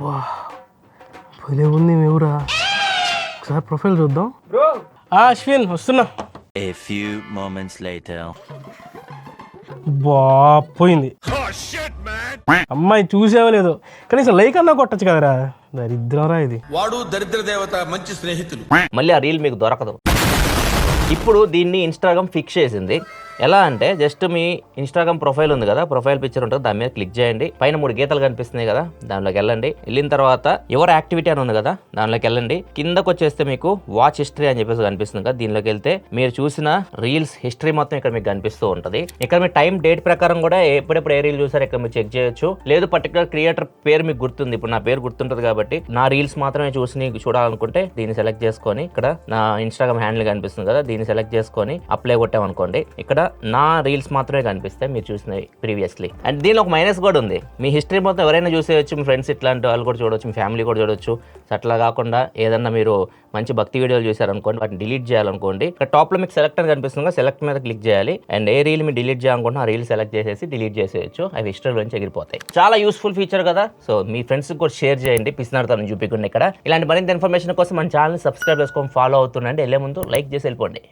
వా భలే ఉంది ఎవరా ఒకసారి ప్రొఫైల్ చూద్దాం. ఆ, అశ్విన్ వస్తున్నా. A few moments later. బా పోయింది అమ్మాయి చూసేవా లేదు. కనీసం లైక్ అన్నా కొట్టచ్చు కదరా. దరిద్రంరా ఇది. వాడు దరిద్ర దేవత మంచి స్నేహితులు. మళ్ళీ ఆ రీల్ మీకు దొరకదు. ఇప్పుడు దీన్ని ఇన్స్టాగ్రామ్ ఫిక్స్ చేసింది. ఎలా అంటే జస్ట్ మీ ఇన్స్టాగ్రామ్ ప్రొఫైల్ ఉంది కదా ప్రొఫైల్ పిక్చర్ ఉంటుంది దాని మీద క్లిక్ చేయండి. పైన మూడు గీతలు కనిపిస్తున్నాయి కదా దానిలోకి వెళ్ళండి. వెళ్ళిన తర్వాత ఎవరు యాక్టివిటీ అని ఉంది కదా దానిలోకి వెళ్ళండి. కిందకు వచ్చేస్తే మీకు వాచ్ హిస్టరీ అని చెప్పేసి కనిపిస్తుంది కదా దీనిలోకి వెళ్తే మీరు చూసిన రీల్స్ హిస్టరీ మొత్తం ఇక్కడ మీకు కనిపిస్తూ ఉంటుంది. ఇక్కడ మీ టైం డేట్ ప్రకారం కూడా ఎప్పుడెప్పుడు ఏ రీల్ చూసారో ఇక్కడ మీరు చెక్ చేయొచ్చు. లేదు పర్టికులర్ క్రియేటర్ పేరు మీకు గుర్తుంది. ఇప్పుడు నా పేరు గుర్తుంటుంది కాబట్టి నా రీల్స్ మాత్రమే చూసి చూడాలనుకుంటే దీన్ని సెలెక్ట్ చేసుకొని ఇక్కడ నా ఇన్స్టాగ్రామ్ హ్యాండిల్ కనిపిస్తుంది కదా దీన్ని సెలెక్ట్ చేసుకొని అప్లై కొట్టామనుకోండి ఇక్కడ నా రీల్స్ మాత్రమే కనిపిస్తాయి మీరు చూసినవి ప్రీవియస్లీ. అండ్ దీనిలో ఒక మైనస్ కూడా ఉంది. మీ హిస్టరీ మొత్తం ఎవరైనా చూసేయచ్చు మీ ఫ్రెండ్స్ ఇట్లాంటి వాళ్ళు కూడా చూడవచ్చు మీ ఫ్యామిలీ కూడా చూడవచ్చు అట్లా కాకుండా ఏదన్నా మీరు మంచి భక్తి వీడియోలు చూసారనుకోండి వాటిని డిలీట్ చేయాలనుకోండి ఇక్కడ టాప్లో మీకు సెలెక్ట్ అని కనిపిస్తుంది సెలెక్ట్ మీద క్లిక్ చేయాలి. అండ్ ఏ రీల్ మీరు డిలీట్ చేయాలనుకుంటున్నా ఆ రీల్ సెలెక్ట్ చేసేసి డిలీట్ చేసేయచ్చు. అవి హిస్టరీ నుంచి ఎగిరిపోతాయి చాలా యూస్ఫుల్ ఫీచర్ కదా. సో మీ ఫ్రెండ్స్ కూడా షేర్ చేయండి పిసినాడుతాను చూపించండి ఇక్కడ. ఇలాంటి మరింత ఇన్ఫర్మేషన్ కోసం మన ఛానల్ సబ్స్క్రైబ్ చేసుకొని ఫాలో అవుతుండండి. వెళ్ళే ముందు లైక్ చేసి వెళ్ళిపోండి.